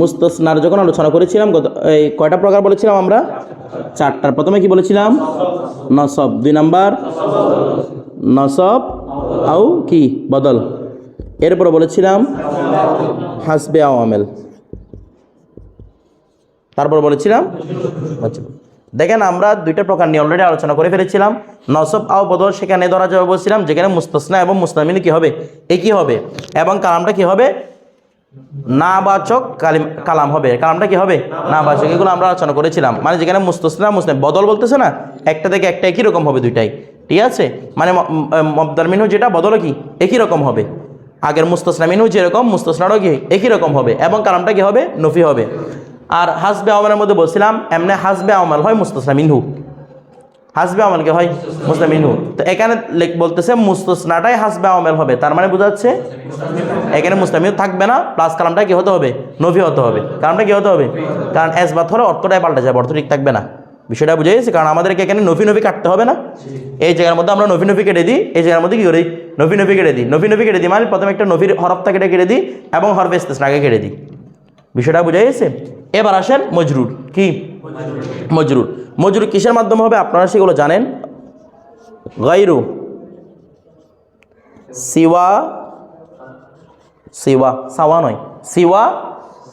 মুস্তসনার যখন আলোচনা করেছিলাম, গত এই কয়টা প্রকার বলেছিলাম আমরা? চারটার প্রথমে কি বলেছিলাম? নসব। দুই নাম্বার, নসব আউ কি? বদল। এরপর বলেছিলাম, হাসবে আওয়ামেল তারপর বলেছিলাম, দেখেন আমরা দুইটা প্রকার নিয়ে অলরেডি আলোচনা করে ফেলেছিলাম। নসব আও বদল, সেখানে ধরা যাবে বলছিলাম, যেখানে মুস্তসনা এবং মুসলামিন কি হবে? এ একই হবে? এবং কালামটা কি হবে? নাবাচক কালিম কালাম হবে। কালামটা কি হবে? নাবাচক। এগুলো আমরা আলোচনা করেছিলাম। মানে যেখানে মুস্তসনা মুসলিম। বদল বলতেছে না? একটা থেকে একটা একই রকম হবে দুইটাই। ঠিক আছে? মানে মবদার মিনু যেটা বদলও কি? একই রকম হবে। আগের মুস্তসনা মিনু যেরকম মুস্তসনারও কি? একই রকম হবে। এবং কালামটা কি হবে? নফি হবে। আর হাসবে আমলের মধ্যে বলছিলাম, এমনি হাসবে আমল হয় মুস্তসনা মিনহু। হাসবে আমলকে হয়? মুসলিম মিনহু। তো এখানে বলতেছে মুস্তসনাটাই হাসবে আমল হবে। তার মানে বোঝাচ্ছে এখানে মুসলিম থাকবে না প্লাস কালামটা কি হতে হবে? নফি হতে হবে। কালামটা কি হতে হবে? কারণ এসবাত হলে অর্থটাই পাল্টে যাবে, অর্থ ঠিক থাকবে না। বিষয়টা বুঝে গেছে, কারণ আমাদেরকে এখানে নফি নফি কাটতে হবে না। এই জায়গার মধ্যে আমরা নফি নফি কেটে দিই, এই জায়গার মধ্যে কী করি? নফি নফি কেটে দিই। নফি নফি কেটে দিই মানে প্রথমে একটা নফির হরফটা কেটে কেটে দিই এবং হরফ আগে কেটে দিই। বিষয়টা বুঝে গেছে? এবার আসেন মজরুর। কি? মজরুর। মজরুর কিসের মাধ্যমে হবে? আপনারা সেগুলো জানেন। গাইরু সিওয়া সিওয়া, সাওয়া নয়। সিওয়া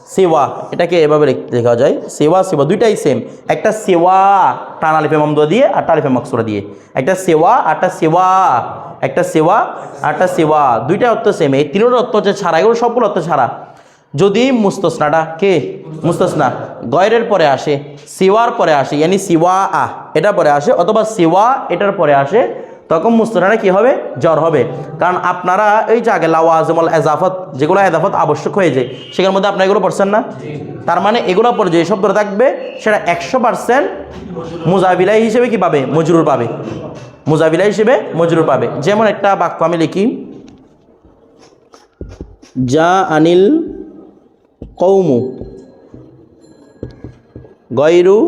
সিওয়া, এটাকে এভাবে লিখ- যায়। সেওয়া, সিওয়া, দুইটাই সেম একটা সেওয়া, টান আলিফে মামদুয়া দিয়ে আর টালিফে মাকসুরা দিয়ে। একটা সেওয়া আরটা সেওয়া, একটা সেওয়া আরটা সেওয়া, দুইটা অর্থ সেম এই তিনোটার অর্থ হচ্ছে ছাড়া, এগুলো সবগুলো অর্থ ছাড়া। যদি মুস্তসনাটা কে? মুস্তসনা। গয়রের পরে আসে, সিওয়ার পরে আসে, ইয়ানি সিওয়া আহ এটা পরে আসে, অথবা সিওয়া, এটার পরে আসে তখন মুস্তনাটা কি হবে? জ্বর হবে। কারণ আপনারা এই যে আগে লাওয়াজমল এজাফত, যেগুলো এজাফত আবশ্যক হয়ে যায় সেখানের মধ্যে আপনারা এগুলো পড়ছেন না? তার মানে এগুলো পরে যে শব্দটা থাকবে, সেটা একশো পার্সেন্ট মুজাবিলাই হিসেবে কি পাবে? মজরুর পাবে। মুজাবিলা হিসেবে মজরুর পাবে। যেমন একটা বাক্য আমি লিখি, যা আনিল কৌমু গয়রু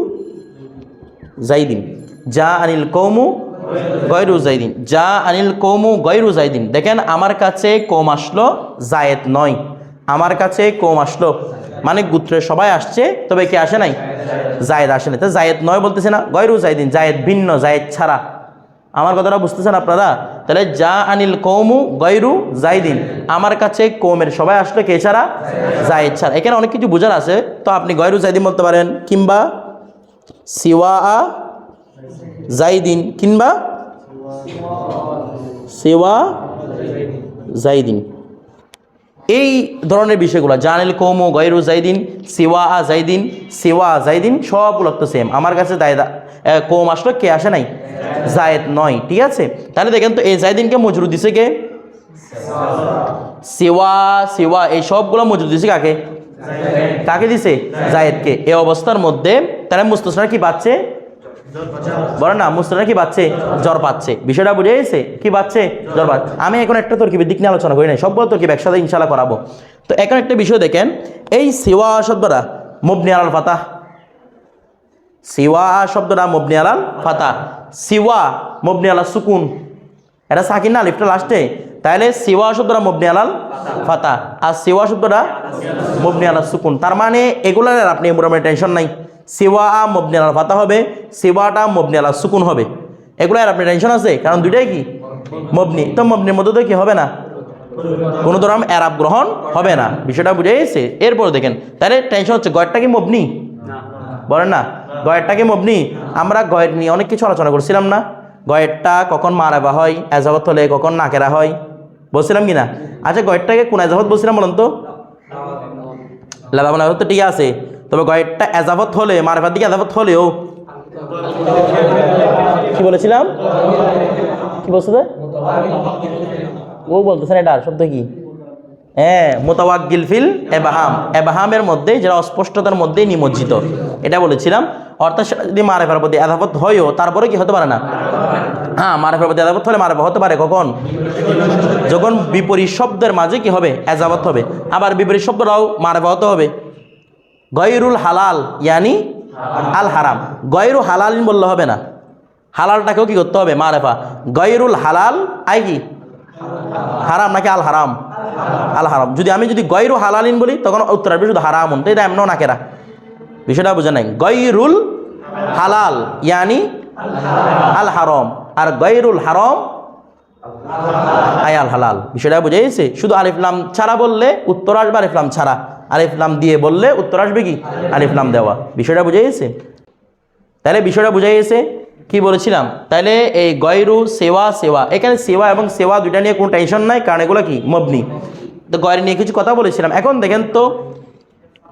জাইদিন যা আনিল কৌমু গয়রু জাইদিন যা আনিল কৌমু গয়রু জাইদিন দেখেন, আমার কাছে কোম আসলো জায়েদ নয়। আমার কাছে কোম আসলো। মানে গুত্রের সবাই আসছে, তবে কে আসে নাই? জায়েদ আসে নাই। তো জায়েদ নয় বলতেছে না, গয়রু জাইদিন জায়েদ ভিন্ন জায়েদ ছাড়া। আমার কথাটা বুঝতেছেন আপনারা? তাহলে যা আনিল কৌমু গয়রু জাইদিন আমার কাছে কৌমের সবাই আসলো, কে ছাড়া? জায়েদ ছাড়া। এখানে অনেক কিছু বোঝার আছে। তো আপনি গয়রু জাইদিন বলতে পারেন, কিংবা সিওয়া জাইদিন কিংবা সেওয়া জাইদিন। এই ধরনের বিষয়গুলো, জানিল কৌমু গয়রু জাইদিন, সিওয়া আ জাইদিন, সিওয়া জাইদিন সবগুলো তো সেম আমার কাছে দায়দা কৌম আসলো, কে আসে নাই? জায়েদ নয়, ঠিক আছে? তাহলে দেখেন তো, এই জাইদিনকে মজরু দিছে কে? সিওয়া সিওয়া, এই সবগুলো মজরু দিছে কাকে? কাকে দিছে? জায়েদকে। এই অবস্থার মধ্যে তারা মুস্তসরা কি পাচ্ছে? বলে না মুস্তরা কি পাচ্ছে? জ্বর পাচ্ছে। বিষয়টা বুঝে গেছে? কি পাচ্ছে? জ্বর পাচ্ছে। আমি এখন একটা তরকিবের দিক নিয়ে আলোচনা করি নাই সবগুলো তরকিব একসাথে ইনশাল্লাহ করাবো। তো এখন একটা বিষয় দেখেন, এই সিওয়া শব্দটা মুবনি আলাল ফাতা সিওয়া শব্দটা মুবনি আলাল ফাতা সিওয়া মুবনি আলাল সুকুন। এটা সাকিন না লিফটা লাস্টে তাহলে সিওয়া শব্দটা মুবনি আলাল ফাতা আর সিওয়া শব্দটা মুবনি আলাল সুকুন। তার মানে এগুলার আপনি মোটামুটি টেনশন নাই। সিওয়া আ মুবনি আলাল ফাতা হবে সিওয়াটা মুবনি আলাল সুকুন হবে। এগুলো আর আপনি টেনশন আছে? কারণ দুইটাই কি? মবনি। তো মবনির মধ্যে তো কি হবে না? কোনো ধরনের অ্যারাব গ্রহণ হবে না। বিষয়টা বুঝে গেছে? এরপর দেখেন, তাহলে টেনশন হচ্ছে গয়টা কি মবনি? বলেন না। গয়েরটা কি মবনি? আমরা গয়ের নিয়ে অনেক কিছু আলোচনা করছিলাম না। গয়েরটা কখন মারাবা হয়, এজাবত হলে কখন নাকেরা হয়, বলছিলাম কি না? আচ্ছা গয়েরটাকে কোন এজাবত বলছিলাম বলুন তো? লাভাবান তো ঠিক আছে। তবে গয়েরটা এজাবত হলে মারাবার দিকে এজাবত হলেও কি বলেছিলাম? কি বলছে? ও বলতেছেন এটা শব্দ কি? হ্যাঁ মোতাওয়াক্কিল ফিল এবাহাম। এবাহামের মধ্যে যেটা অস্পষ্টতার মধ্যেই নিমজ্জিত। এটা বলেছিলাম। অর্থাৎ সেটা যদি মারেফার প্রতি আদাবত হয়ও, তারপরে কি হতে পারে না? হ্যাঁ মারেফার প্রতি আদাবত হলে মারেফা হতে পারে কখন? যখন বিপরীত শব্দের মাঝে কি হবে? এজাবত হবে। আবার বিপরীত শব্দটাও মারেফা হতে হবে। গয়রুল হালাল, ইয়ানি আল হারাম। গয়রু হালাল বললে হবে না। হালালটাকেও কি করতে হবে? মারেফা। গয়রুল হালাল, আই কি? হারাম নাকি আল হারাম? আল হারাম। যদি আমি যদি গৈরু হালালিন বলি, তখন উত্তর আসবে শুধু হারামুন। তো এটা এমনও নাকেরা বিষয়টা বুঝে নাই। গৈরুল হালাল, ইয়ানি আল হারম। আর গৈরুল হারম আয়াল হালাল। বিষয়টা বুঝে শুধু আলিফলাম ছাড়া বললে, উত্তর আসবে আলিফলাম ছাড়া। আলিফলাম দিয়ে বললে উত্তর আসবে কি? আলিফলাম দেওয়া। বিষয়টা বুঝে গেছে? তাহলে বিষয়টা বুঝে গেছে? কি বলেছিলাম? তাহলে এই গয়রু, সেওয়া সেওয়া। এখানে সেওয়া এবং সেওয়া দুইটা নিয়ে কোনো টেনশন নাই, কারণ এগুলো কি? মবনি। তো গয়ের নিয়ে কিছু কথা বলেছিলাম। এখন দেখেন তো,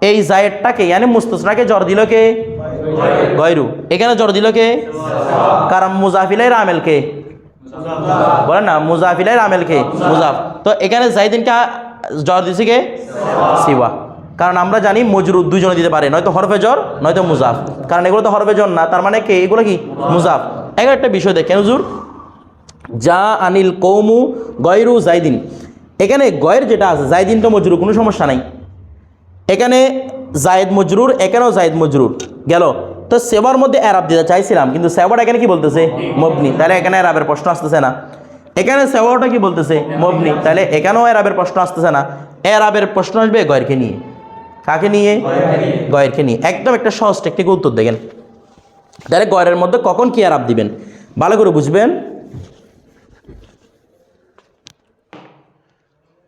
এই জায়েরটাকে ইয়ানি মুস্তসনাকে জ্বর দিল কে? গয়রু। এখানে জ্বর দিল কে? কারণ মুজাফিলাই রামেলকে বলেন না মুজাফিলাই রামেলকে মুজাফ। তো এখানে জাইদিনকে জ্বর দিছে কে? সিওয়া। কারণ আমরা জানি মজরুদ দুজনে দিতে পারে, নয়তো হরফে নয়তো মুজাফ। কারণ এগুলো তো হরফে জ্বর না, তার মানে কে? এগুলো কি? মুজাফ। এখন একটা বিষয় দেখেন, হুজুর। যা আনিল কৌমু গয়রু জাইদিন। এখানে গয়ের যেটা আছে, জাইদিন তো মজরু কোনো সমস্যা নাই। এখানে জায়েদ মজরুর, এখানেও জায়েদ মজরুর। গেল? তো সেবার মধ্যে অ্যারাব দিতে চাইছিলাম, কিন্তু সেবার এখানে কি বলতেছে? মবনি। তাহলে এখানে অ্যারাবের প্রশ্ন আসতেছে না। এখানে সেবারটা কি বলতেছে? মবনি। তাহলে এখানেও অ্যারাবের প্রশ্ন আসতেছে না। অ্যারাবের প্রশ্ন আসবে গয়েরকে নিয়ে। কাকে নিয়ে? গয়েরকে নিয়ে। একদম একটা সহজ টেকনিক উত্তর দেখেন। তাহলে গয়ের মধ্যে কখন কি অ্যারাব দিবেন? ভালো করে বুঝবেন।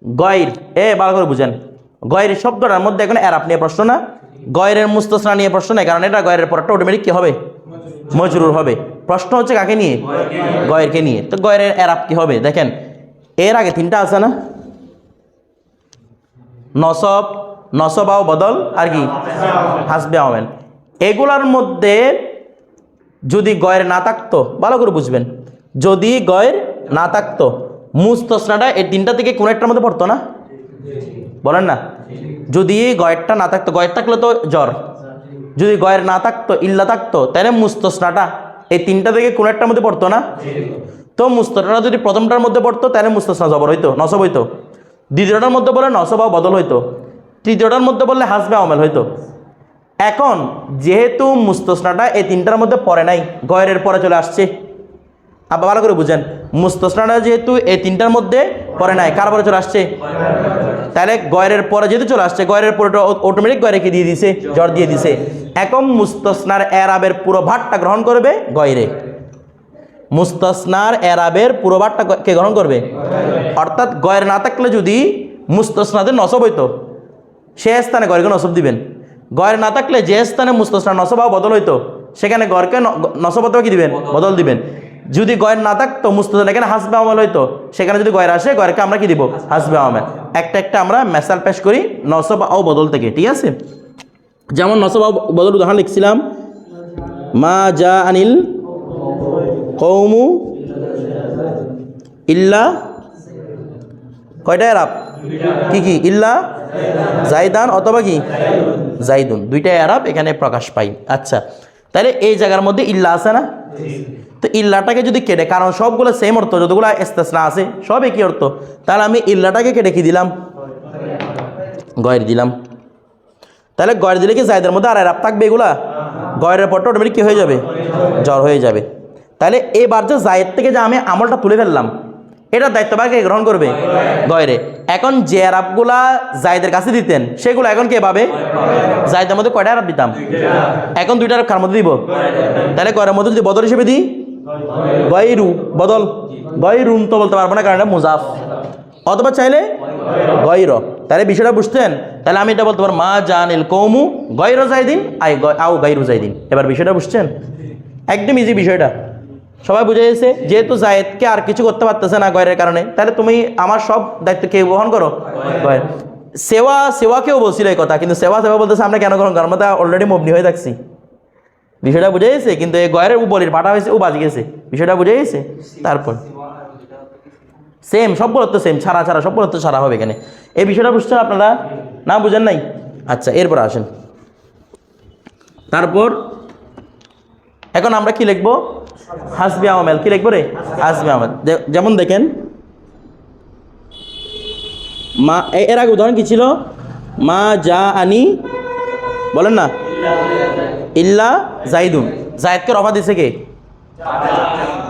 গয়ের এ ভালো করে বুঝেন। গয়ের শব্দটার মধ্যে এখন অ্যারাপ নিয়ে প্রশ্ন না। গয়ের মুস্তসনা নিয়ে প্রশ্ন নেই কারণ এটা গয়ের পরটা অটোমেটিক কি হবে? মজরুর হবে। প্রশ্ন হচ্ছে কাকে নিয়ে? গয়েরকে নিয়ে। তো গয়ের অ্যারাপ কি হবে? দেখেন এর আগে তিনটা আছে না? নসব নসবাও বদল আর কি? হাসবে আমেন। এগুলার মধ্যে যদি গয়ের না থাকতো, ভালো করে বুঝবেন। যদি গয়ের না থাকতো মুস্তসনাটা এই তিনটা থেকে কোন একটার মধ্যে পড়তো না? বলেন না। যদি গয়েরটা না থাকতো, গয়ের থাকলে তো জ্বর। যদি গয়ের না থাকতো, ইল্লা থাকতো, তাহলে মুস্তসনাটা এই তিনটা থেকে কোন একটার মধ্যে পড়তো না? তো মুস্তসনা যদি প্রথমটার মধ্যে পড়তো, তাহলে মুস্তসনা জবর হইতো, নসব হইতো। দ্বিতীয়টার মধ্যে বলে নসবা বদল হইতো। তৃতীয়টার মধ্যে বললে হাসবে অমেল হয়তো। এখন যেহেতু মুস্তসনাটা এই তিনটার মধ্যে পড়ে নাই, গয়ের পরে চলে আসছে। আবার ভালো করে বুঝেন, মুস্তসনাটা যেহেতু এই তিনটার মধ্যে পড়ে নাই, কার পরে চলে আসছে? তাহলে গয়ের পরে যেহেতু চলে আসছে, গয়ের পরে অটোমেটিক গয়রেকে দিয়ে দিছে? জ্বর দিয়ে দিছে। এখন মুস্তসনার এরাবের পুরো ভাতটা গ্রহণ করবে গয়রে। মুস্তসনার এরাবের পুরো ভাতটা কে গ্রহণ করবে? অর্থাৎ গয়ের না থাকলে যদি মুস্তসনাদের নসব হইতো সে স্থানে গয়রকে নসব দিবেন। গয়ের না থাকলে যে স্থানে মুস্তসনা নসবাও বদল হইতো সেখানে গড়কে নসব অথবা কি দিবেন? বদল। দিবেন। যদি গয়ের না থাকতো মুস্তসনা এখানে হাসবে আমল হইতো সেখানে যদি গয়ের আসে গয়েরকে আমরা কি দিব? হাসবে আমল। একটা একটা আমরা মেসাল পেশ করি নসব ও বদল থেকে ঠিক আছে? যেমন নসব বদল উদাহরণ লিখছিলাম মা যা আনিল কৌমু ইল্লা কয়টা এরাব? কি কি? ইল্লা? জাইদান অথবা কি? জাইদুন। দুইটাই এরাব এখানে প্রকাশ পাই আচ্ছা তাহলে এই জায়গার মধ্যে ইল্লা আছে না? তো ইল্লাটাকে যদি কেটে, কারণ সবগুলো সেম অর্থ, যতগুলো এস্তেসনা আছে, সবই কি অর্থ। তাহলে আমি ইল্লাটাকে কেটে কি দিলাম? গয়ের দিলাম। তাহলে গয়ের দিলে কি জায়দের মধ্যে আর এরাব থাকবে এগুলা? গয়ের পরটা অটোমেটিক কি হয়ে যাবে? জ্বর হয়ে যাবে। তাহলে এবার যে জায়েদ থেকে যে আমি আমলটা তুলে ফেললাম এটার দায়িত্ব কে গ্রহণ করবে? গয়রে। এখন যে আরবগুলা জায়দের কাছে দিতেন সেগুলো এখন কে পাবে? জায়দের মধ্যে কয়টা আরব দিতাম? এখন দুইটা আরব কার মধ্যে দিব? তাহলে কয়ের মধ্যে যদি বদল হিসেবে দিই? গয়রু। বদল। গয়রুন তো বলতে পারব না কারণ এটা মুজাফ। অথবা চাইলে গয়র। তাহলে বিষয়টা বুঝতেন। তাহলে আমি এটা বলতে পারব মা জানিল কৌমু গয়র জাইদিন আই আও গাইরু জাইদিন এবার বিষয়টা বুঝছেন? একদম ইজি বিষয়টা। সবাই বুঝে গেছে, যেহেতু জায়েদকে আর কিছু করতে পারতেছে না গয়ের কারণে, তাহলে তুমি আমার সব দায়িত্ব কে বহন করো? গয়ের। সেবা সেবাকেও বলছিল এই কথা, কিন্তু সেবা সেবা বলতেছে, আমরা কেন গ্রহণ মতো অলরেডি মবনি হয়ে থাকছি। বিষয়টা বুঝে গেছে, কিন্তু এই গয়ের উপরের পাঠা হয়েছে, ও বাজি গেছে। বিষয়টা বুঝে গেছে? তারপর। সেম সবগুলো তো সেম ছাড়া ছাড়া সবগুলো তো ছাড়া হবে এখানে। এই বিষয়টা বুঝছেন আপনারা? না বুঝেন নাই? আচ্ছা এরপর আসেন। তারপর, এখন আমরা কি লিখব? হাসবি আমেল কি লিখব রে? হাসবি আমেল যেমন দেখেন, মা এর আগে উদাহরণ কি ছিল? মা যা আনি বলেন না, ইল্লা জাইদুন জায়দকে রফা দিছে কে?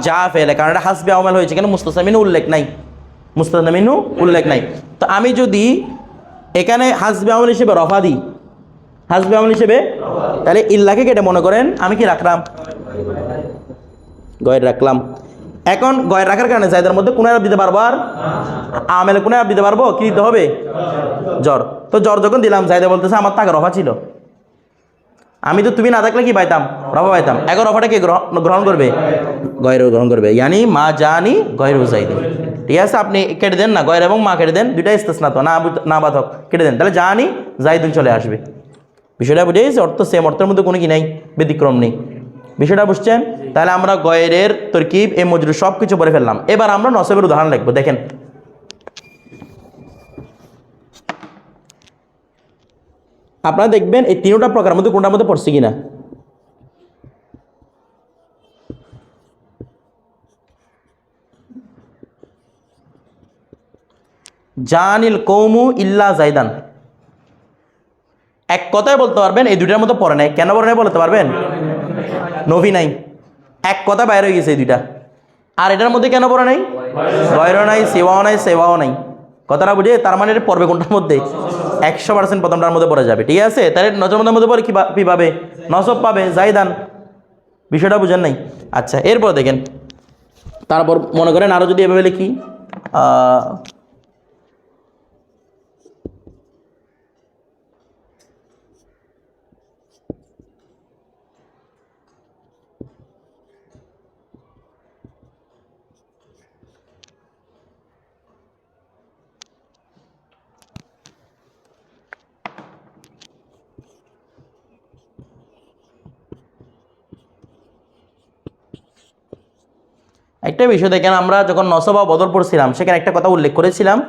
যা ফেলে কারণ এটা হাসবি আমেল হয়েছে। কেন মুস্তাসামিন উল্লেখ নাই। মুস্তাজনামিনু উল্লেখ নাই। তো আমি যদি এখানে হাসবে আমল হিসেবে রফা দিই, হাসবে আমল হিসেবে, তাহলে ইল্লাকে কেটে মনে করেন, আমি কি রাখলাম? গয়ের রাখলাম। এখন গয়ের রাখার কারণে জায়দের মধ্যে কোন দিতে পারব আর? আমেলে কোন দিতে পারব? কি দিতে হবে? জ্বর। তো জ্বর যখন দিলাম, জায়দা বলতেছে, আমার টাকা রফা ছিল। আমি তো তুমি না থাকলে কি পাইতাম? রফা পাইতাম। এখন রফাটা কে গ্রহ- গ্রহণ করবে? গয়ের গ্রহণ করবে। ইয়ানি, মা জানি গয়ের হুসাইদি ঠিক আছে, আপনি কেটে দেন না, গয়ের এবং মা কেটে দেন। দুইটা ইস্তেসনা তো না না বাধক। কেটে দেন। তাহলে জানি জাইদুন চলে আসবে। বিষয়টা বুঝে অর্থ সেম অর্থের মধ্যে কোনো কি নাই, ব্যতিক্রম নেই। বিষয়টা বুঝছেন? তাহলে আমরা গয়ের তরকিব এ মজুরি সব কিছু বলে ফেললাম। এবার আমরা নসবের উদাহরণ লিখব দেখেন। আপনারা দেখবেন এই তিনটা প্রকার মধ্যে কোনটার মধ্যে পড়ছে কিনা? জানিল কৌমু ইল্লা জাইদান। এক কথায় বলতে পারবেন এই দুটার মধ্যে পড়ে নাই। কেন পড়ে নাই বলতে পারবেন? নভি নাই। এক কথা বাইরে হয়ে গেছে এই দুইটা। আর এটার মধ্যে কেন পড়ে নাই? গয়রও নাই সেবাও নাই সেবাও নাই। কথাটা বুঝে, তার মানে এটা পড়বে কোনটার মধ্যে? একশো পার্সেন্ট প্রথমটার মধ্যে পড়া যাবে। ঠিক আছে? তাহলে নজর মধ্যে পড়ে কী কী পাবে? নসব পাবে জাইদান বিষয়টা বুঝেন নাই? আচ্ছা এরপর দেখেন। তারপর মনে করেন আরও যদি এভাবে লিখি একটা বিষয় দেখেন, আমরা যখন নসবা বদল পড়ছিলাম, সেখানে একটা কথা উল্লেখ করেছিলাম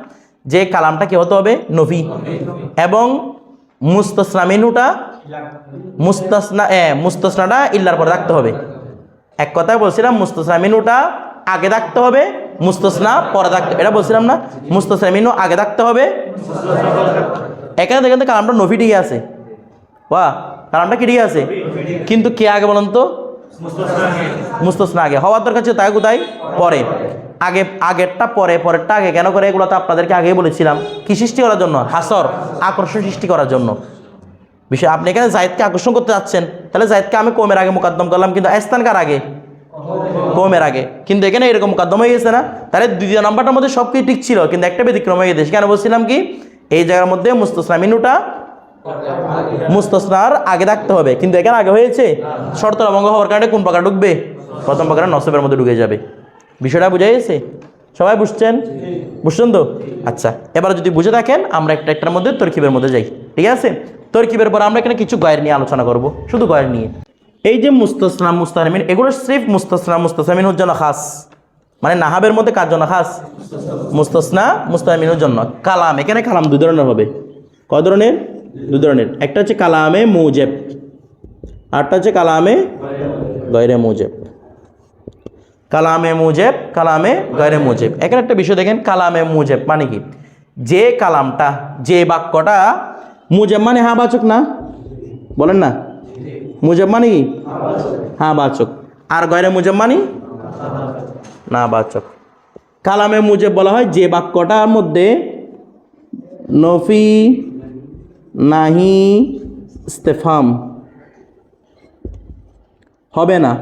যে কালামটা কি হতে হবে? নফি। এবং মুস্তাসনা মেনুটা মুস্তাসনা, এ, মুস্তাসনাটা ইল্লার পরে রাখতে হবে। এক কথায় বলছিলাম, মুস্তাসনা মেনুটা আগে থাকতে হবে, মুস্তাসনা পরে থাকতে এটা বলছিলাম না, মুস্তাসনা মেনু আগে থাকতে হবে। এখানে দেখেন তো কালামটা নফি ঠিক আছে। বাহ, কালামটা কি ঠিক আছে? কিন্তু কে আগে বলুন তো? মুস্তসনা আগে। হওয়ার দরকার ছিল তাই কোথায়? পরে। আগে, আগেরটা পরে, পরেরটা আগে। কেন করে? এগুলো তো আপনাদেরকে আগেই বলেছিলাম। কি সৃষ্টি করার জন্য? হাসর, আকর্ষণ সৃষ্টি করার জন্য। বিষয়, আপনি এখানে জায়দকে আকর্ষণ করতে যাচ্ছেন। তাহলে জায়দকে আমি কমের আগে মোকদ্দম করলাম, কিন্তু স্থান কার আগে? কমের আগে। কিন্তু এখানে এরকম মোকদ্দম হয়ে গেছে না? তাহলে দ্বিতীয় নাম্বারটার মধ্যে সব কিছু ঠিক ছিল, কিন্তু একটা ব্যতিক্রম হয়ে গেছে। কেন বলছিলাম কি? এই জায়গার মধ্যে মুস্তসনা মিনুটা মুস্তসনার আগে থাকতে হবে, কিন্তু এখানে আগে হয়েছে, শর্ত লবঙ্গ হওয়ার কারণে কোন প্রকার ঢুকবে? প্রথম প্রকার নসবের মধ্যে ঢুকে যাবে। বিষয়টা বুঝে গেছে? সবাই বুঝছেন? বুঝছেন তো? আচ্ছা এবার যদি বুঝে থাকেন, আমরা একটা একটার মধ্যে তরকিবের মধ্যে যাই। ঠিক আছে? তরকিবের পর আমরা এখানে কিছু গয়ের নিয়ে আলোচনা করব, শুধু গয়ের নিয়ে। এই যে মুস্তসনা, মুস্তাহমিন, এগুলো স্রেফ মুস্তসনা মুস্তাহমিনুর জন্য খাস। মানে নাহাবের মধ্যে কার জন্য খাস? মুস্তসনা, মুস্তাহমিনুর জন্য। কালাম, এখানে কালাম দুই ধরনের হবে। কয় ধরনের? দুই ধরনের। একটা হচ্ছে কালামে মুজেব আরটা হচ্ছে কালামে গয়রে মুজেব। কালামে মুজেব, কালামে গয়রে মুজেব। এখানে একটা বিষয় দেখেন, কালামে মুজেব মানে কি? যে কালামটা, যে বাক্যটা, মুজেব মানে হা বাচক না? বলেন না। মুজেব মানে কি? হা বাচক। আর গয়রে মুজেব মানে? না, বাচক। কালামে মুজেব বলা হয় যে বাক্যটার মধ্যে নফি নাহি ইস্তেফাম। হবে না।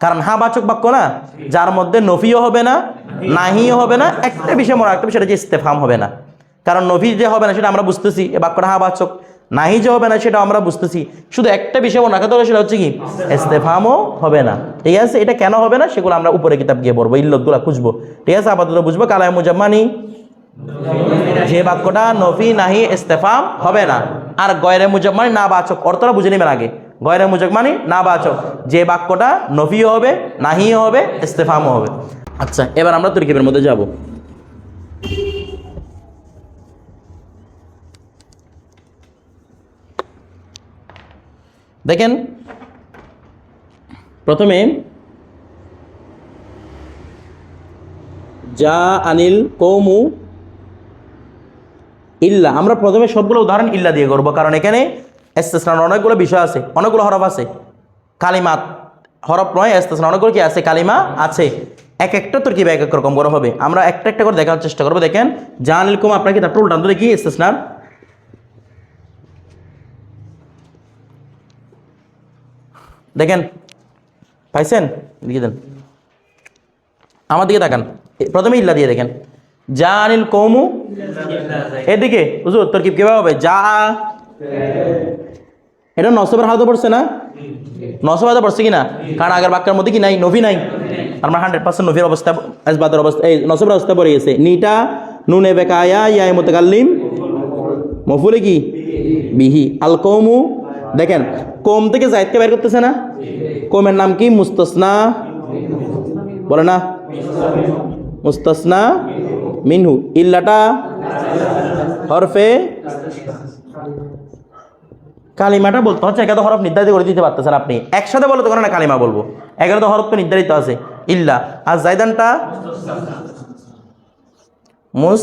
কারণ হা বাচক বাক্য না, যার মধ্যে নফিও হবে না, নাহিও হবে না, একটা বিষয় মনে রাখতে হবে সেটা যে ইস্তেফাম হবে না। কারণ নফি যে হবে না, সেটা আমরা বুঝতেছি, এ বাক্যটা হা বাচক। নাহি যে হবে না সেটা আমরা বুঝতেছি। শুধু একটা বিষয় মনে রাখাতে হবে, সেটা হচ্ছে কি, ইস্তেফামও হবে না। ঠিক আছে, এটা কেন হবে না, সেগুলো আমরা উপরে কিতাব গিয়ে পড়ব, ইল্লতগুলো খুঁজবো। ঠিক আছে, আপাতত বুঝব কালায় মুজাম্মানি যে বাক্যটা নফি, নাহি, ইস্তেফাম হবে না। আর গয়রে মুজব মানে না বাচক অর্থটা বুঝে নেবেন আগে। গয়রে মুজব মানে না বাচক। যে বাক্যটা নফিও হবে, নাহিও হবে, ইস্তেফামও হবে। আচ্ছা এবার আমরা তরকিবের মধ্যে যাব। দেখেন, প্রথমে যা আনিল কৌমু ইল্লা, আমরা প্রথমে সবগুলো উদাহরণ ইল্লা দিয়ে করব, কারণ এখানে এস্তেসনার অনেকগুলো বিষয় আছে, অনেকগুলো হরফ আছে। কালিমাত হরফ নয় এস্তেসনা অনেকগুলো কি আছে? কালিমা আছে। এক একটা তরকিব এক এক রকম করে হবে? আমরা একটা একটা করে দেখার চেষ্টা করব, দেখেন। জান ইলকুম আপনার কিতাবটা উল্টান তো দেখি ইস্তেসনার দেখেন, পাইছেন? দিকে দেন। আমার দিকে এ- প্রথমে ইল্লা দিয়ে দেখেন। যা আনিল কৌমু? এদিকে, হুজুর তোর কি কীভাবে হবে? যা। এটা নসবের হাতে পড়ছে না? নসব হাতে পড়ছে কি না? কারণ আগের বাক্যের মধ্যে কি নাই? নভি নাই। আমরা হান্ড্রেড পার্সেন্ট নভির অবস্থা আসবাদের অবস্থা, এই নসবের অবস্থা পড়ে গেছে। নিটা নুনে বেকায়া ইয়াই মোতাকাল্লিম। মফুলে কি? বিহি। আল কৌমু, দেখেন, কোম থেকে জায়দকে বের করতেছে না? কোমের নাম কি? মুস্তসনা। বলে না? মুস্তাসনা। মিনহু, ইল্লাটা হরফে কালিমাটা বলতে হচ্ছে এগারো হরফ নির্ধারিত করে দিতে পারতেছেন আপনি। একসাথে বলে তো কোনো না কালিমা বলব। এগারোটা হরফ তো নির্ধারিত আছে। ইল্লা, আর জায়দানটা মুস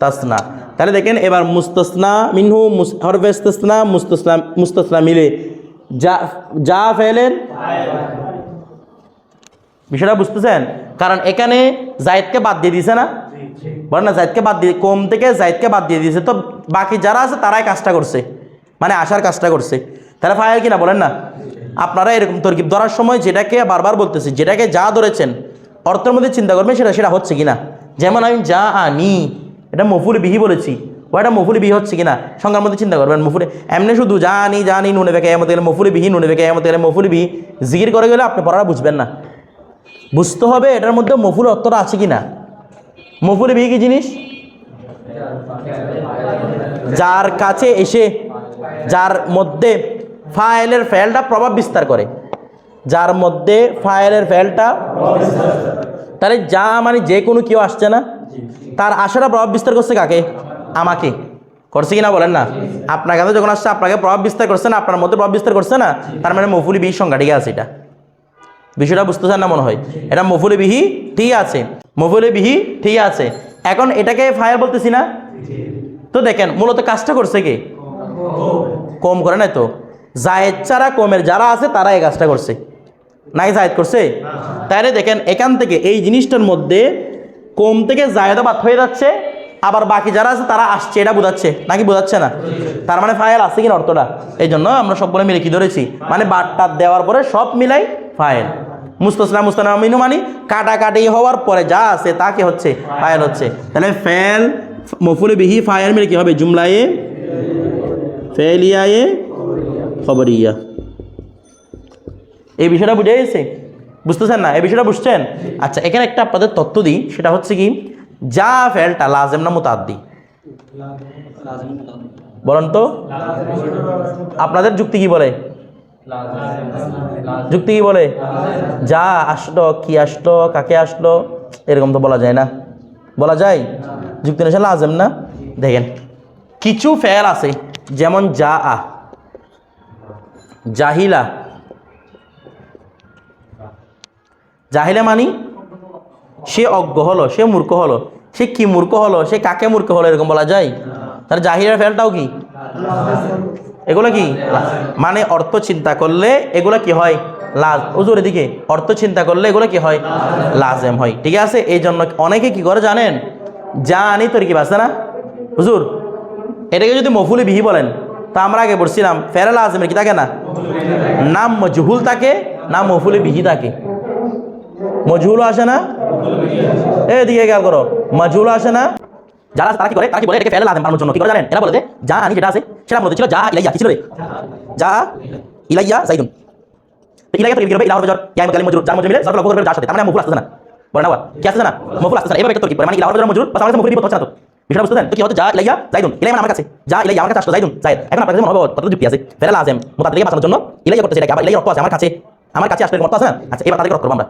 তাসনা তাহলে দেখেন, এবার মুস্তাসনা, মিনহু হরফে ইস্তাসনা, মুস্তাসনা মুস্তাসনা মিলে যা যা ফেলেন বিষয়টা বুঝতেছেন? কারণ এখানে জায়দকে বাদ দিয়ে দিয়েছে না। বলেন না জায়দকে বাদ দিয়ে, কম থেকে জায়দকে বাদ দিয়ে দিয়েছে। তো বাকি যারা আছে, তারাই কাজটা করছে। মানে আসার কাজটা করছে। তাহলে ফায়ার কিনা বলেন না? আপনারা এরকম তরকিব ধরার সময় যেটাকে বারবার বলতেছি, যেটাকে যা ধরেছেন, অর্থের মধ্যে চিন্তা করবেন সেটা সেটা হচ্ছে কিনা। যেমন আমি যা আনি, এটা মফুল বিহি বলেছি। ও এটা মফুল বিহি হচ্ছে কিনা? সংখ্যার মধ্যে চিন্তা করবেন। মফুলি এমনি শুধু যা আনি যা আনি, নুনে বেকে এমতে গেলে মফুল বিহি, নুনে বেকে এমতে গেলে মফুলি বিহি। জিকির করে গেলে আপনি পড়াটা বুঝবেন না। বুঝতে হবে এটার মধ্যে মফুল অর্থটা আছে কি না মফুলে বিয়ে কি জিনিস? যার কাছে এসে, যার মধ্যে ফাইলের ফেলটা প্রভাব বিস্তার করে। যার মধ্যে ফায়েলের ফেলটা তাহলে যা মানে যে কোনো কেউ আসছে না, তার আশাটা প্রভাব বিস্তার করছে কাকে? আমাকে। করছে কি না বলেন না? আপনার কাছে যখন আসছে, আপনাকে প্রভাব বিস্তার করছে না, আপনার মধ্যে প্রভাব বিস্তার করছে না, তার মানে মফুলি বিহির সংখ্যা ঠিক আছে এটা? বিষয়টা বুঝতেছেন না মনে হয়? এটা মফুলে বিহি ঠিক আছে। মফুলে বিহি ঠিক আছে। এখন এটাকে ফায়ার বলতেছি না? তো দেখেন, মূলত কাজটা করছে কে? কম করে, নাই তো? জায়েদ ছাড়া কমের যারা আছে তারা এই কাজটা করছে। নাই জায়েদ করছে? তাহলে দেখেন, এখান থেকে এই জিনিসটার মধ্যে কম থেকে জায়েদা বাদ হয়ে যাচ্ছে, আবার বাকি যারা আছে, তারা আসছে, এটা বোঝাচ্ছে। নাকি বোঝাচ্ছে না? তার মানে ফাইল আছে কিনা অর্থটা? এই জন্য আমরা সবগুলো মিলে কি ধরেছি? মানে বাটটা দেওয়ার পরে সব মিলাই ফাইল মুস্তসলা মুস্তানা মিনু মানে কাটাকাটি হওয়ার পরে যা আছে তাকে হচ্ছে ফাইল হচ্ছে। তাহলে ফেল, মফুলে বিহি ফাইল মিলে কি হবে? জুমলায়ে ফেলিয়ায়ে খবরিয়া। এই বিষয়টা বুঝে গেছে? বুঝতেছেন না? এই বিষয়টা বুঝছেন? আচ্ছা এখানে একটা আপনাদের তথ্য দিই, সেটা হচ্ছে কি? যা ফেলটা লাজেম না মুতাদ্দি? বলেন তো। আপনাদের যুক্তি কি বলে? যুক্তি কি বলে? যা আসলো, কি আসলো, কাকে আসলো, এরকম তো বলা যায় না। বলা যায়? যুক্তি নেশা লাজেম না? দেখেন, কিছু ফেল আছে, যেমন যা আ, জাহিলা। জাহিলা মানি? সে অজ্ঞ হলো, সে মূর্খ হলো। সে কি মূর্খ হলো, সে কাকে মূর্খ হলো, এরকম বলা যায়? তাহলে জাহিলার ফেলটাও কি? এগুলো কি? মানে অর্থ চিন্তা করলে এগুলো কি হয়? লাজ। হুজুর এদিকে, অর্থ চিন্তা করলে এগুলো কি হয়? লাজেম হয়। ঠিক আছে? এই জন্য অনেকে কি করে জানেন? আনি তোর কি বাসে না? হুজুর, এটাকে যদি মফুলি বিহি বলেন, তা আমরা আগে পড়ছিলাম ফেরাল আজমের কি থাকে না? নাম মজহুল থাকে, না মফুলি বিহি থাকে। মজহুলও আসে না? এদিকে খেয়াল করো, মজহুলও আসে না? যারা তারা কি করে? তারা কি বলে এটাকে ফেলে লাজেম বানানোর জন্য। কি করে জানেন? এরা বলে যে যা আনি যেটা আছে সেটা বলতে ছিল যা ইলাইয়া কি ছিল রে? যা ইলাইয়া জাইদুন তো ইলাইয়া তো কি হবে ইলা হবে ইয়া কালিম মজরুর যার মজরুর মিলে সরফ লক্ষ্য করবে যার সাথে তার মানে মফুল আসছে না। বলে না কি আসছে না? মফুল আসছে না। এভাবে একটা তরকিব মানে ইলা হবে জর মজরুর বাস মফুল বিপদ হচ্ছে না তো? বিষয়টা বুঝতেছেন তো কি হচ্ছে? যা ইলাইয়া জাইদুন ইলাইয়া আমার কাছে। যা ইলাইয়া আমার কাছে আসলো। জাইদুন জাইদ এখন আপনাদের মনে হবে কত যুক্তি আছে? ফেলে লাজেম মুতাদ্দিকে বাঁচানোর জন্য ইলাইয়া করতেছে এটাকে। আবার ইলাইয়া রক্ত আছে আমার কাছে। আমার কাছে আসলে রক্ত আছে না? আচ্ছা এবার তাদেরকে রক্ত করব আমরা।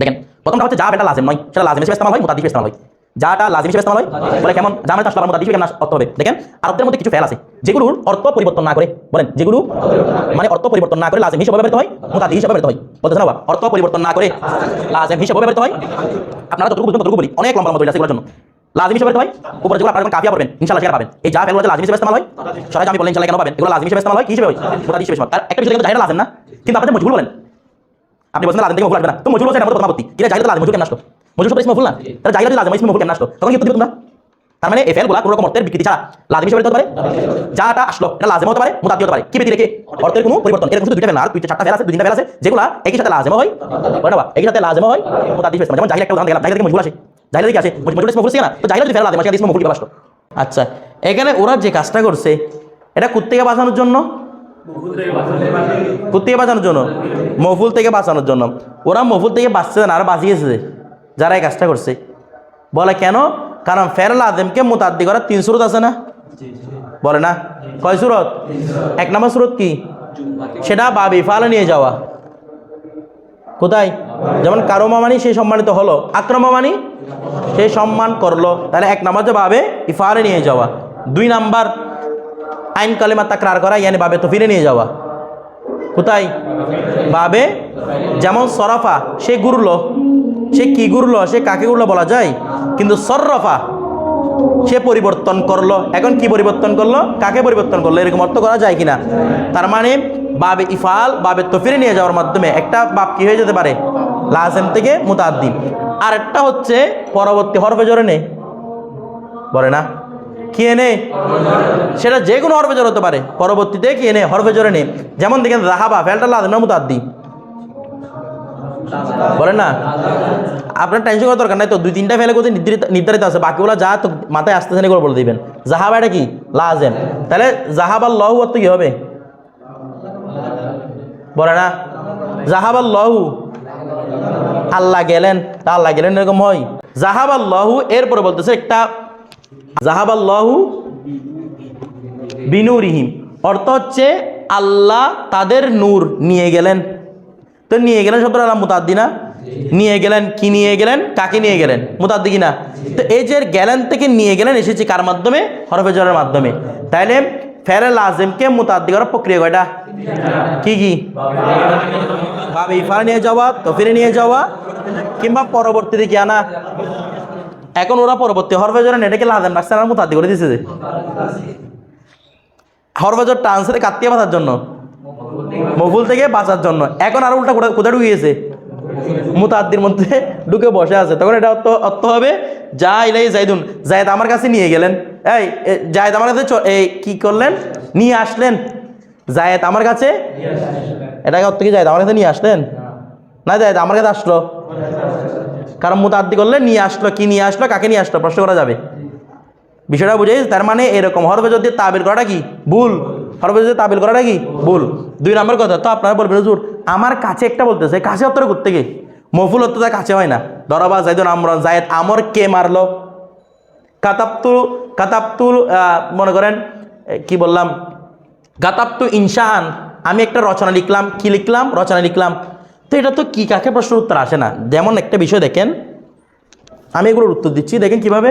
দেখেন, প্রথমটা হচ্ছে যা বেটা লাজেম নয়, সেটা লাজেম ইস্তেমাল হয় মুতাদ্দি হিসেবে ইস্তেমাল হয়। যাটা লাজিম হিসেবে ইস্তেমাল হয়, বলে কেমন? মানে আসলে মুতাদ্দি হিসেবে কেমন অর্থ হবে? দেখেন আরবদের মধ্যে কিছু ফেল আছে। যেগুলোর অর্থ পরিবর্তন না করে, বলেন যেগুলো মানে অর্থ পরিবর্তন না করে লাজিম হিসেবে ব্যবহৃত হয় মুতাদ্দি হিসেবে ব্যবহৃত হয়। বলতেছেন না অর্থ পরিবর্তন না করে লাজিম হিসেবে ব্যবহৃত হয়। আপনারা যতটুকু বুঝবেন, ততটুকু বলি। অনেক লম্বা দলিল আছে জন্য। লাজিম হিসেবে ব্যবহৃত হয়, উপরে যেগুলো আপনারা কাফিয়া পড়বেন, ইনশাআল্লাহ সেটা পাবেন। এই যা ফেলগুলো লাজিম হিসেবে ইস্তেমাল হয় সরাই আমি বলেন ইনশাআল্লাহ কেন পাবেন? এগুলো লাজিম হিসেবে ইস্তেমাল হয়, কি হিসেবে হয়? মুতাদ্দি হিসেবে তার একটা বিষয় কিন্তু জাহিরা লাজেম না? কিন্তু আপনাদের মজহুল বলেন। আপনি বলছেন লাজেম থেকে মফুল আসবে না। তো মজুর আমার তো কথা আপত্তি। কিরা জাহিলাত লাজেম মজুর কেন আসলো? মজুর শব্দ ইসমে মফুল না জাহিলাত লাজেম ইসমে মফুল কেন আসলো? তখন কি তোমরা? তার মানে কোনো রকম অর্থের বিকৃতি ছাড়া লাজিম হিসেবে হতে পারে? যাটা আসলো, এটা লাজেম হতে পারে মুতাদ্দি হতে পারে। কি ব্যতি রেখে অর্থের কোনো পরিবর্তন। এরকম দুইটা আর দুইটা, চারটা আছে, দুই তিনটা ফেল আছে, যেগুলা একই সাথে লাজেম হয় বলে একই সাথে লাজেম হয় যেমন একটা উদাহরণ দিলাম থেকে মজবুল আসে। আসে মজবুল ইসমে মফুল না। তো যদি লাজেম ইসমে কীভাবে আসলো? আচ্ছা এখানে ওরা যে কাজটা করছে, এটা কুত্তেকে বাঁচানোর জন্য? কুত্তেকে বাঁচানোর জন্য। মফুল থেকে বাঁচানোর জন্য। ওরা মফুল থেকে বাঁচছে না, আর বাঁচিয়েছে। যারা এই কাজটা করছে। বলে কেন? কারণ ফেরল আদেমকে মোতাদ্দি করার তিন সুরত আছে না? বলে না? কয় সুরত? এক নম্বর সুরত কি? সেটা বাবি ফালে নিয়ে যাওয়া। কোথায়? যেমন কারও মামানি সে সম্মানিত হলো। আক্রম মামানি সে সম্মান করল। তাহলে এক নম্বর যে বাবে ইফারে নিয়ে যাওয়া। দুই নাম্বার আইন কালেমা তাকরার করা, ইয়ানি বাবে তো ফিরে নিয়ে যাওয়া। কোথায়? বাবে? যেমন সরাফা, সে গুরলো সে কি গুরলো সে কাকে গুরলো বলা যায়? কিন্তু সররফা সে পরিবর্তন করল। এখন কি পরিবর্তন করল? কাকে পরিবর্তন করল? এরকম অর্থ করা যায় কিনা? তার মানে বাবে ইফাল, বাবে তফিরে নিয়ে যাওয়ার মাধ্যমে একটা বাপ কি হয়ে যেতে পারে? লাজেম থেকে মুতাদ্দিন। আর একটা হচ্ছে, পরবর্তী হরফে জোরে নেই বলে না। কি এনে? সেটা যে কোনো হরফে জোর হতে পারে। পরবর্তীতে কি এনে? হরফে জোরে নে। যেমন দেখেন, রাহাবা, ফেলটা না মুতাদ্দি বলেন না? আপনার টেনশন করার দরকার নাই তো, দুই তিনটা ফেলে কোথায় নির্ধারিত নির্ধারিত আছে, বাকিগুলো যা তো মাথায় আসতে জানি করে বলে দিবেন। জাহাবা এটা কি? লাজেম। তাহলে জাহাবাল লহু অর্থ কি হবে? বলে না? জাহাবাল লহু আল্লাহ গেলেন, তা আল্লাহ গেলেন এরকম হয়। জাহাবাল লহু এরপরে বলতেছে একটা জাহাবাল লহু বিনুরিহিম। অর্থ হচ্ছে আল্লাহ তাদের নূর নিয়ে গেলেন। তো নিয়ে গেলেন শব্দটা আল্লাহ মুতাদ্দি না নিয়ে গেলেন, কি নিয়ে গেলেন? কাকে নিয়ে গেলেন? মুতাদ্দি কিনা তো এই যে গেলেন থেকে নিয়ে গেলেন, এসেছে কার মাধ্যমে? হরফে জরের মাধ্যমে। তাইলে ফেরে লাজেমকে মুতাদ্দি করার প্রক্রিয়া কয়টা? কি কি? ভাবে ইফার নিয়ে যাওয়া তো ফিরে নিয়ে যাওয়া, কিংবা পরবর্তীতে কি আনা? এখন ওরা পরবর্তী হরফে জরের এটাকে লাজেম রাখছে আর মুতাদ্দি করে দিছে যে? হরফে হরফেজর টান্সের কাটতিয়ে বাঁচার জন্য। মফুল থেকে বাঁচার জন্য। এখন আর উল্টা কোথায় কোথায় ঢুকে মুতাদ্দির মধ্যে ঢুকে বসে আছে। তখন এটা অর্থ অর্থ হবে, যা ইলাই জাইদুন। জায়দ আমার কাছে নিয়ে গেলেন। এই জায়েদ আমার কাছে এই, কি করলেন? নিয়ে আসলেন। জায়েদ আমার কাছে এটাকে অর্থ কি? জায়েদ আমার কাছে নিয়ে আসলেন? না জায়েদ, আমার কাছে আসলো। কারণ মুতাদ্দি করলে নিয়ে আসলো, কি নিয়ে আসলো, কাকে নিয়ে আসলো? প্রশ্ন করা যাবে। বিষয়টা বুঝে তার মানে এরকম হরফে যদি তাবিল করাটা কি? ভুল। যদি তাবিল করাটা কি ভুল। দুই নম্বর কথা তো আপনারা বলবেন হুজুর আমার কাছে একটা বলতেছে কাছে অত্তর করতে গিয়ে? মফুল অত্ত কাছে হয় না। দরবা জাইদুন আমরন জায়েদ আমর কে মারলো? কাতাপ্তু কাতাপ্তুল আহ, মনে করেন কি বললাম? গাতাপ্তু ইনশাহান আমি একটা রচনা লিখলাম। কি লিখলাম? রচনা লিখলাম। তো এটা তো কি কাকে প্রশ্ন উত্তর আসে না? যেমন একটা বিষয় দেখেন আমি এগুলোর উত্তর দিচ্ছি দেখেন কীভাবে।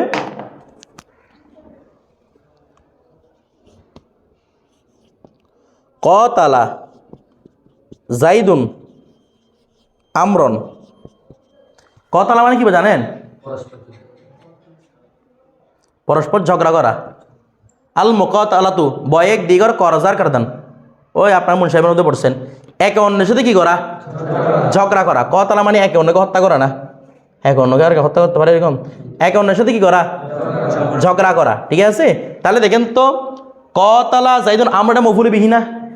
কতালা, জাইদুন, আমরন। কতালা মানে কি জানেন? পরস্পর ঝগড়া করা। আল মুকত আলাতু বয়েক দিগর করজার কারদান। ওই আপনার মুন সাহেবের মধ্যে পড়ছেন। একে অন্যের সাথে কি করা? ঝগড়া করা। কতালা মানে একে অন্যকে হত্যা করা না। একে অন্যকে আর হত্যা করতে পারে এরকম। একে অন্যের সাথে কি করা? ঝগড়া করা। ঠিক আছে? তাহলে দেখেন তো, কতালা, জাইদুন আমরা মফুলি বিহিনা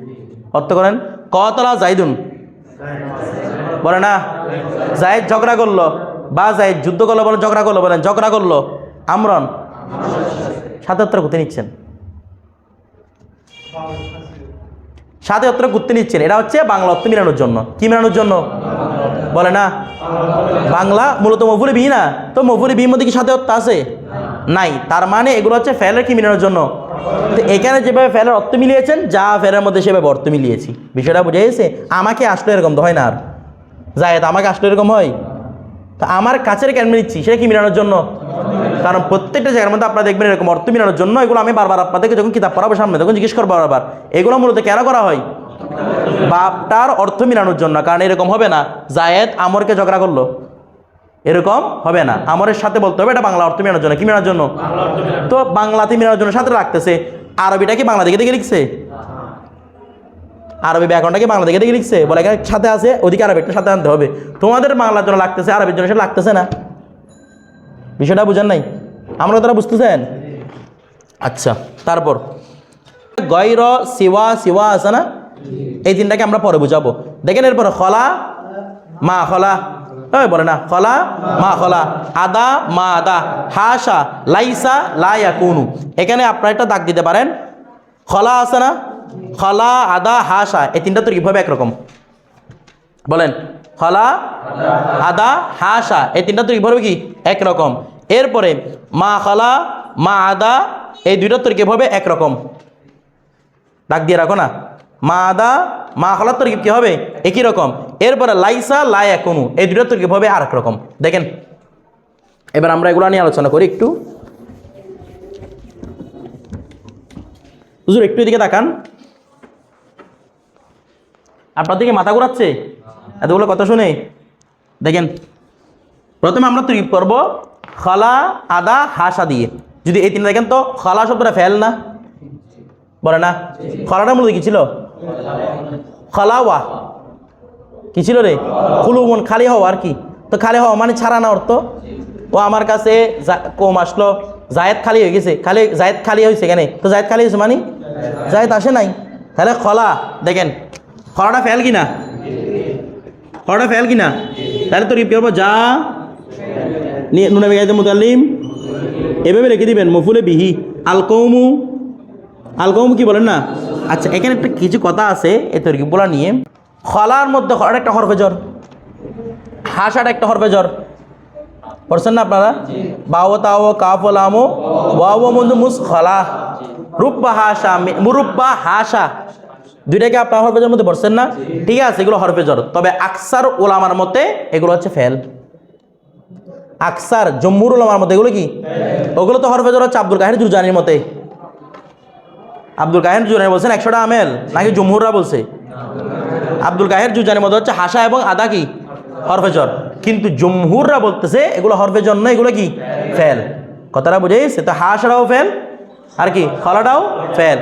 অর্থ করেন, কতলা জাইদুন? বলে না? জায়দ ঝগড়া করল। বা জায়দ যুদ্ধ করল বলে ঝগড়া করল, বলেন, ঝগড়া করল। আমরন। সাথে উত্তর ঘুরতে নিচ্ছেন। সাথে উত্তর ঘুরতে নিচ্ছেন। এটা হচ্ছে বাংলা অর্থ মিলানোর জন্য। কি মিলানোর জন্য? বলে না? বাংলা মূলত মফুরি বিহি না। তো মফুরি বিহির মধ্যে কি সাথে অর্থ আছে? নাই। তার মানে এগুলো হচ্ছে ফেলের কি মিলানোর জন্য? তো এখানে যেভাবে ফেলের অর্থ মিলিয়েছেন, যা ফেলের মধ্যে সেভাবে অর্থ মিলিয়েছি। বিষয়টা বুঝে গেছে? আমাকে আসলে এরকম তো হয় না আর। জায়েদ, আমাকে আসলে এরকম হয়? তো আমার কাছের কেন নিচ্ছি সেটা কি মিলানোর জন্য? কারণ প্রত্যেকটা জায়গার মধ্যে আপনারা দেখবেন এরকম অর্থ মিলানোর জন্য। এগুলো আমি বারবার আপনাদেরকে যখন কিতাব পড়াবো সামনে, তখন জিজ্ঞেস করব বারবার। এগুলো মূলত কেন করা হয়? বাপটার অর্থ মিলানোর জন্য, কারণ এরকম হবে না। জায়েদ, আমরকে ঝগড়া করল। এরকম হবে না। আমরের সাথে বলতে হবে এটা বাংলা অর্থ মেনার জন্য। কি মেনার জন্য? তো বাংলাতে মেনার জন্য সাথে রাখতেছে। আরবিটা কি বাংলা দিকে দিকে লিখছে? আরবি ব্যাকরণটাকে বাংলা থেকে দেখে লিখছে? বলে এখানে সাথে আছে ওদিকে আরবিটা সাথে আনতে হবে। তোমাদের বাংলার জন্য লাগতেছে আরবির জন্য সেটা লাগতেছে না। বিষয়টা বুঝেন নাই? আমরা তারা বুঝতেছেন? আচ্ছা তারপর। গয়র সিওয়া সিওয়া আছে না? এই তিনটাকে আমরা পরে বুঝাবো। দেখেন এরপর খলা মা খলা। ওই বলে না, খলা মা খলা আদা মা আদা হাসা লাইসা লাইয়া কুনু এখানে আপনারা একটা দাগ দিতে পারেন। খলা আছে না? খলা, আদা হাসা এই তিনটা তো কীভাবে একরকম? বলেন, খলা, আদা হাসা এই তিনটা তরিক হবে কি? একরকম। এরপরে, মা খালা, মা আদা, এই দুইটা তরিক হবে একরকম? ডাক দিয়ে রাখো না। মা আদা মা খালার তরিক কি হবে? একই রকম। এরপরে লাইসা লাই একুনু এই দুইটা তরিক হবে আর রকম। দেখেন, এবার আমরা এগুলো নিয়ে আলোচনা করি একটু। হুজুর, একটু এদিকে তাকান। আপনার দিকে মাথা ঘুরাচ্ছে? এতগুলো কথা শুনে। দেখেন, প্রথমে আমরা তৈরি করব খলা, আদা, হাসা দিয়ে। যদি এই তিনটা দেখেন তো, খলা শব্দটা ফেল না? বলে না? খলাটা মূলত কি ছিল? খলাওয়া। কি ছিল রে? কুলুমন খালি হওয়া আর কি? তো খালি হওয়া মানে ছাড়া না অর্থ? ও আমার কাছে কম আসলো। জায়েদ খালি হয়ে গেছে। খালি জায়েদ খালি হয়েছে কেন? তো জায়েদ খালি হয়েছে মানে? জায়েদ আসে নাই। তাহলে খলা, দেখেন, খলাটা ফেল কি না খলাটা ফেল কি না তাহলে তো রিপ করব, যা নুনা বেগাইতে মুতাল্লিম। এভাবে রেখে দিবেন, মফুলে বিহি। আলকৌমু আলকৌমু কি বলেন না? আচ্ছা এখানে একটা কিছু কথা আছে এ তরকিবগুলো নিয়ে? খলার মধ্যে খলার একটা হরফে জ্বর। হাসাটা একটা হরফে জ্বর। পড়ছেন না আপনারা? বাও তাও কাফ লামো ওয়াও মন্দু মুস খলা। রূপবা হাসা মুরুব্বা হাসা। দুইটাকে আপনার হরফেজর মধ্যে পড়ছেন না? ঠিক আছে এগুলো হরফেজর তবে আকসার ওলামার মতে এগুলো হচ্ছে ফেল। আকসার জম্মুর ওলামার মতে এগুলো কি? ওগুলো তো হরফেজর হচ্ছে আব্দুল কাহের জুজানির মতে। আব্দুল কাহের জুজানি বলছেন, একশোটা আমেল? নাকি জমহুররা বলছে? আব্দুল কাহের জুজানির মধ্যে হচ্ছে হাসা এবং আদা কি? হরফেজর। কিন্তু জমহুররা বলতেছে, এগুলো হরফেজর না এগুলো কি? ফেল। কথাটা বুঝেছে তো হাসাটাও ফেল, আর কি? খলাটাও ফেল।